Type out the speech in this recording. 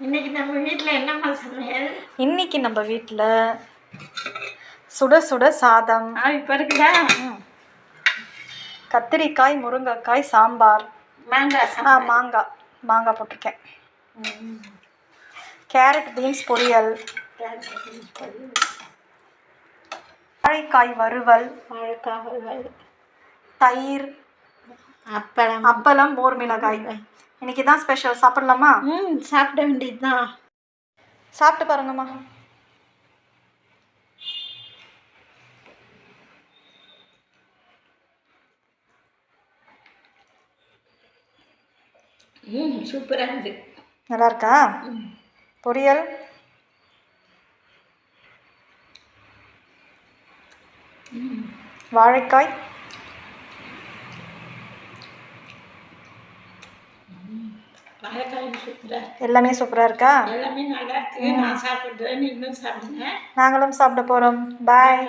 இன்னைக்கு நம்ம வீட்டில் என்னம்மா சமையல்? இன்னைக்கு நம்ம வீட்டில் சுட சுட சாதம். ஆ இப்போ இருக்குதா? கத்திரிக்காய் முருங்கைக்காய் சாம்பார். மாங்காய் ஆ மாங்காய் மாங்காய் போட்டிருக்கேன். கேரட் பீன்ஸ் பொரியல். வாழைக்காய் வறுவல். வாழைக்காய் வறுவல். தயிர். அப்பளம். அப்பளம் மோர் மிளகாய். இன்னைக்கு தான் ஸ்பெஷல் சாப்பிடலாமா? ம் சாப்பிட வேண்டியது தான் சாப்பிட்டு பாருங்கம்மா. ம் சூப்பராக இருக்குது நல்லா இருக்கா பொரியல்? வாழைக்காய் வாழைக்காய் சூப்பராக எல்லாமே சூப்பராக இருக்கா? எல்லாமே நல்லா இருக்கு. நான் சாப்பிட்றேன். நீங்களும் சாப்பிடுங்க. நாங்களும் சாப்பிட போகிறோம் பாய்